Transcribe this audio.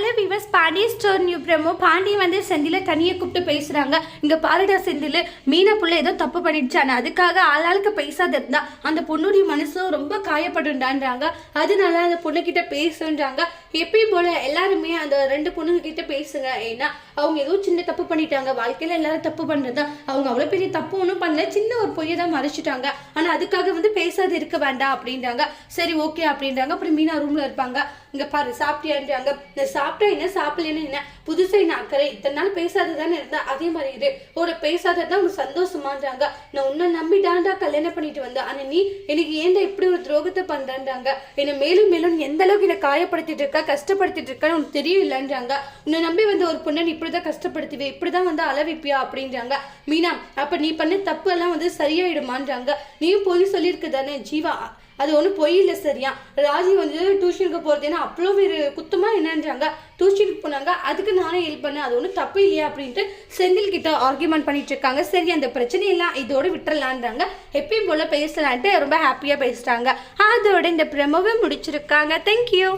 Hello விவஸ் Pandiya store new promo. Pandi வந்து செந்தில தனியாக கூப்பிட்டு பேசுகிறாங்க இங்கே பாருடா செந்தில். மீனா புள்ள ஏதோ தப்பு பண்ணிடுச்சானே அதுக்காக ஆளாளுக்கு பேசாத இருந்தா அந்த பொண்ணுடைய மனசும் ரொம்ப காயப்படுண்டான்றாங்க அதனால அந்த பொண்ணுக்கிட்ட பேசுன்றாங்க. எப்பயும் போல எல்லாருமே அந்த ரெண்டு பொண்ணுங்க கிட்ட பேசுங்க. ஏன்னா அவங்க ஏதோ சின்ன தப்பு பண்ணிட்டாங்க. வாழ்க்கையில் எல்லாரும் தப்பு பண்ணுறது அவங்க அவ்வளோ பெரிய தப்பு ஒன்றும் பண்ணல. சின்ன ஒரு பொய்யை தான் மறைச்சிட்டாங்க. ஆனால் அதுக்காக வந்து பேசாத இருக்க வேண்டாம் அப்படின்றாங்க. சரி ஓகே அப்படின்றாங்க. அப்புறம் மீனா ரூமில் இருப்பாங்க. இங்கே பாரு சாப்பிட்டியான்றாங்க நான் சாப்பிட்டா என்ன சாப்பிடலன்னு என்ன? புதுசாக என்ன அக்கறை? இத்தனை நாள் பேசாத தானே இருந்தா? அதே மாதிரி இரு. ஒரு பேசாத தான் உனக்கு சந்தோஷமான்றாங்க. நான் உன்னை நம்பிட்டான்டா கல்யாணம் பண்ணிட்டு வந்தேன். ஆனா நீ எனக்கு ஏன்டா இப்படி ஒரு துரோகத்தை பண்றான்றாங்க? என்னை மேலும் மேலும் எந்த அளவுக்கு என்னை காயப்படுத்திட்டு இருக்கா கஷ்டப்படுத்திட்டு இருக்கான்னு உனக்கு தெரியும் இல்லைன்றாங்க உன்னை நம்பி வந்து ஒரு பொண்ணை நீ இப்படிதான் கஷ்டப்படுத்துவே இப்படிதான் வந்து அளவிப்பியா அப்படின்றாங்க. மீனா அப்ப நீ பண்ண தப்பு எல்லாம் வந்து சரியாயிடுமான்றாங்க. நீயும் போய் சொல்லியிருக்கு தானே ஜீவா அது ஒன்றும் பொய் இல்லை சரியா? ராஜி வந்து டியூஷனுக்கு போகிறது ஏன்னா அவ்வளோ பேர் குத்தமாக என்னன்றாங்க? டியூஷனுக்கு போனாங்க. அதுக்கு நானே ஹெல்ப் பண்ணேன். அது ஒன்றும் தப்பு இல்லையா அப்படின்ட்டு செந்தில் கிட்ட ஆர்கியூமெண்ட் பண்ணிட்டு இருக்காங்க. சரி அந்த பிரச்சனையெல்லாம் இதோடு விட்டுறலான்றாங்க. எப்பயும் போல் பேசலான்ட்டு ரொம்ப ஹாப்பியாக பேசுகிறாங்க அதோட இந்த பிரமவை முடிச்சிருக்காங்க. தேங்க்யூ